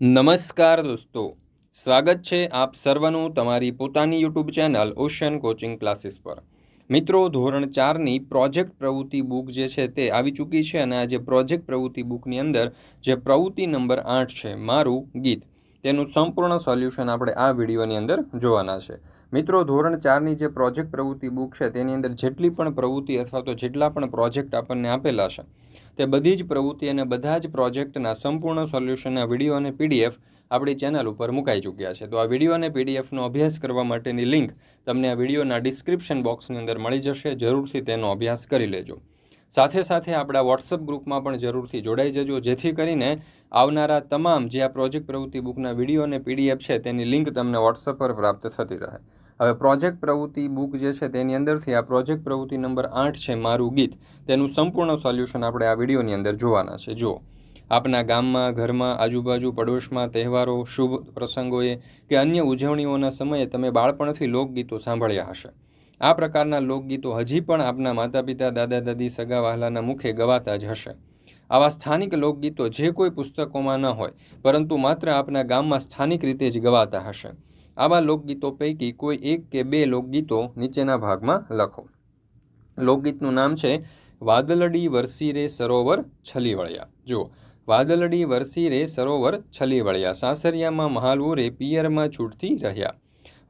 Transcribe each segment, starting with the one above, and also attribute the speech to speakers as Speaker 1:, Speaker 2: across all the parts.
Speaker 1: નમસ્કાર દોસ્તો. સ્વાગત છે આપ સર્વનું તમારી પોતાની YouTube channel ocean coaching classes પર. મિત્રો, ધોરણ ચારની પ્રોજેક્ટ પ્રવૃત્તિ બુક જે છે તે આવી ચૂકી છે અને આ જે પ્રોજેક્ટ પ્રવૃત્તિ બુકની અંદર જે પ્રવૃત્તિ નંબર આઠ છે, મારું ગીત. તેનું સંપૂર્ણ સોલ્યુશન આપણે આ વિડીયોની અંદર જોવાના છે. મિત્રો, ધોરણ ચારની જે પ્રોજેક્ટ પ્રવૃત્તિ બુક છે, તેની અંદર જેટલી પણ પ્રવૃત્તિ અથવા તો જેટલા પણ પ્રોજેક્ટ આપણને આપેલા છે, તે બધી જ પ્રવૃત્તિ અને બધા જ પ્રોજેક્ટના સંપૂર્ણ સોલ્યુશનના વીડિયો અને પીડીએફ આપણી ચેનલ ઉપર મુકાઈ ચૂક્યા છે. તો આ વીડિયો અને પીડીએફનો અભ્યાસ કરવા માટેની લિંક તમને આ વિડીયોના ડિસ્ક્રિપ્શન બોક્સની અંદર મળી જશે. જરૂરથી તેનો અભ્યાસ કરી લેજો. સાથે સાથે આપણા વોટ્સઅપ ગ્રુપમાં પણ જરૂરથી જોડાઈ જજો. જેથી કરીને આવનારા તમામ જે આ પ્રોજેક્ટ પ્રવૃત્તિ બુકના વીડિયો અને પીડીએફ છે તેની લિંક તમને વોટ્સઅપ પર પ્રાપ્ત થતી રહે. હવે પ્રોજેક્ટ પ્રવૃત્તિ બુક જે છે તેની અંદરથી આ પ્રોજેક્ટ પ્રવૃત્તિ નંબર આઠ છે મારું ગીત. તેનું સંપૂર્ણ સોલ્યુશન આપણે આ વિડીયોની અંદર જોવાના છે. જુઓ. આપના ગામમાં, ઘરમાં, આજુબાજુ, પડોશમાં તહેવારો, શુભ પ્રસંગોએ કે અન્ય ઉજવણીઓના સમયે તમે બાળપણથી લોકગીતો સાંભળ્યા હશે. આ પ્રકારના લોકગીતો હજી પણ આપના માતા પિતા દાદા, દાદી, સગા વહાલાના મુખે ગવાતા જ હશે. આવા સ્થાનિક લોકગીતો જે કોઈ પુસ્તકોમાં ન હોય, પરંતુ માત્ર આપના ગામમાં સ્થાનિક રીતે જ ગવાતા હશે. આવા લોકગીતો પૈકી કોઈ એક કે બે લોકગીતો નીચેના ભાગમાં લખો. લોકગીતનું નામ છે વાદલડી વરસી રે સરોવર છલી વળ્યા જુઓ, વાદલડી વરસી રે સરોવર છલી વળ્યા સાસરિયામાં મહાલવો રે પિયરમાં છૂટતી રહ્યા.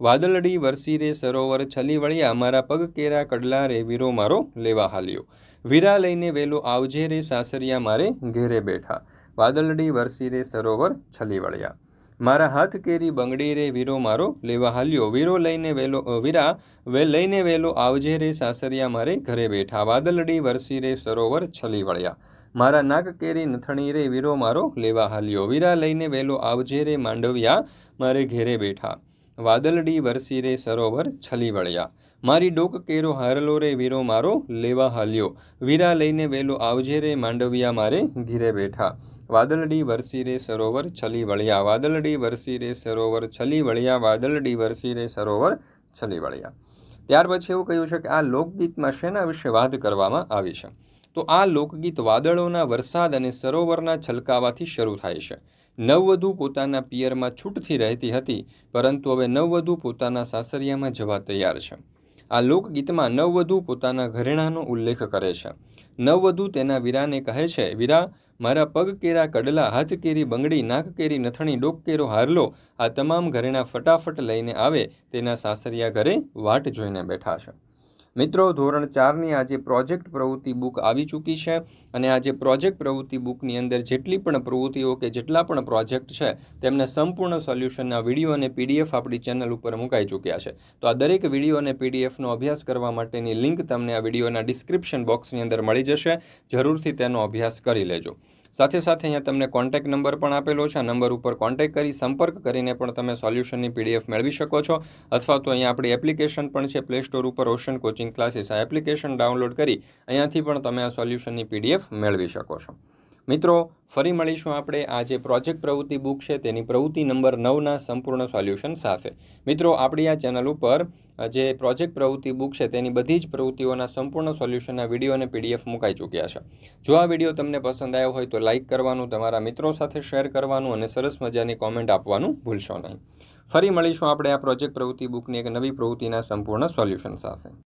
Speaker 1: વાદલડી વરસી રે સરોવર છલી વળ્યા મારા પગ કેરા કડલા રે વીરો મારો લેવા હાલ્યો. વીરા લઈને વેલો આવજે રે સાસરિયા મારે ઘેરે બેઠા. વાદલડી વરસી રે સરોવર છલી વળ્યા. મારા હાથ કેરી બંગડી રે વીરો મારો લેવા હાલ્યો. વીરો લઈને વેલો વીરા, વે, લઈને વેલો આવજે રે સાસરિયા મારે ઘરે બેઠા. વાદલડી વરસી રે સરોવર છલી વળ્યા. મારા નાક કેરી નથણી રે વીરો મારો લેવા હાલ્યો. વીરા લઈને વેલો આવજે રે માંડવિયા મારે ઘેરે બેઠા. વાદલડી વરસી રે સરોવર છલી વળ્યા. મારી ડોક કેરો હારલો રે વીરો મારો લેવા હાલ્યો. વીરા લઈને વેલો આવજે રે માંડવિયા મારે ઘીરે બેઠા. વાદળડી વરસી રે સરોવર છલી વળ્યા. વાદળડી વરસી રે સરોવર છલી વળ્યા. વાદળડી વરસી રે સરોવર છલી વળ્યા. ત્યાર પછી એવું કહ્યું છે કે આ લોકગીતમાં શેના વિશે વાત કરવામાં આવી છે? તો આ લોકગીત વાદળોના વરસાદ અને સરોવરના છલકાવાથી શરૂ થાય છે. નવવધુ પોતાના પિયરમાં છૂટથી રહેતી હતી, પરંતુ હવે નવવધુ પોતાના સાસરિયામાં જવા તૈયાર છે. આ લોકગીતમાં નવવધુ પોતાના ઘરેણાનો ઉલ્લેખ કરે છે. નવવધુ તેના વીરાને કહે છે, વીરા, મારા પગ કેરા કડલા, હાથ કેરી બંગડી, નાક કેરી નથણી, ડોક કેરો હારલો, આ તમામ ઘરેણા ફટાફટ લઈને આવે, તેના સાસરિયા ઘરે વાટ જોઈને બેઠા છે. મિત્રો, ધોરણ ચારની આજે પ્રોજેક્ટ પ્રવૃત્તિ બુક આવી ચૂકી છે અને આજે પ્રોજેક્ટ પ્રવૃત્તિ બુકની અંદર જેટલી પણ પ્રવૃત્તિઓ કે જેટલા પણ પ્રોજેક્ટ છે, તેમને સંપૂર્ણ સોલ્યુશનના વીડિયો અને પીડીએફ આપણી ચેનલ ઉપર મુકાઈ ચૂક્યા છે. તો આ દરેક વીડિયો અને પીડીએફનો અભ્યાસ કરવા માટેની લિંક તમને આ વિડીયોના ડિસ્ક્રિપ્શન બોક્સની અંદર મળી જશે. જરૂરથી તેનો અભ્યાસ કરી લેજો. સાથે સાથે અહીંયા તમને કોન્ટેક નંબર પણ આપેલો છે. આ નંબર ઉપર કોન્ટેક કરી, સંપર્ક કરીને પણ તમે સોલ્યુશનની પીડીએફ મેળવી શકો છો. અથવા તો અહીંયા આપણી એપ્લિકેશન પણ છે પ્લે સ્ટોર ઉપર ઓશન કોચિંગ ક્લાસીસ આ એપ્લિકેશન ડાઉનલોડ કરી અહીંયાથી પણ તમે આ સોલ્યુશનની પીડીએફ મેળવી શકો છો. મિત્રો, ફરી મળીશું આપણે આ જે પ્રોજેક્ટ પ્રવૃત્તિ બુક છે, તેની પ્રવૃત્તિ નંબર નવના સંપૂર્ણ સોલ્યુશન સાથે. મિત્રો, આપણી આ ચેનલ ઉપર જે પ્રોજેક્ટ પ્રવૃત્તિ બુક છે, તેની બધી જ પ્રવૃત્તિઓના સંપૂર્ણ સોલ્યુશનના વીડિયો અને પીડીએફ મુકાઈ ચૂક્યા છે. જો આ વીડિયો તમને પસંદ આવ્યો હોય, તો લાઇક કરવાનું, તમારા મિત્રો સાથે શેર કરવાનું અને સરસ મજાની કોમેન્ટ આપવાનું ભૂલશો નહીં. ફરી મળીશું આપણે આ પ્રોજેક્ટ પ્રવૃત્તિ બુકની એક નવી પ્રવૃત્તિના સંપૂર્ણ સોલ્યુશન સાથે.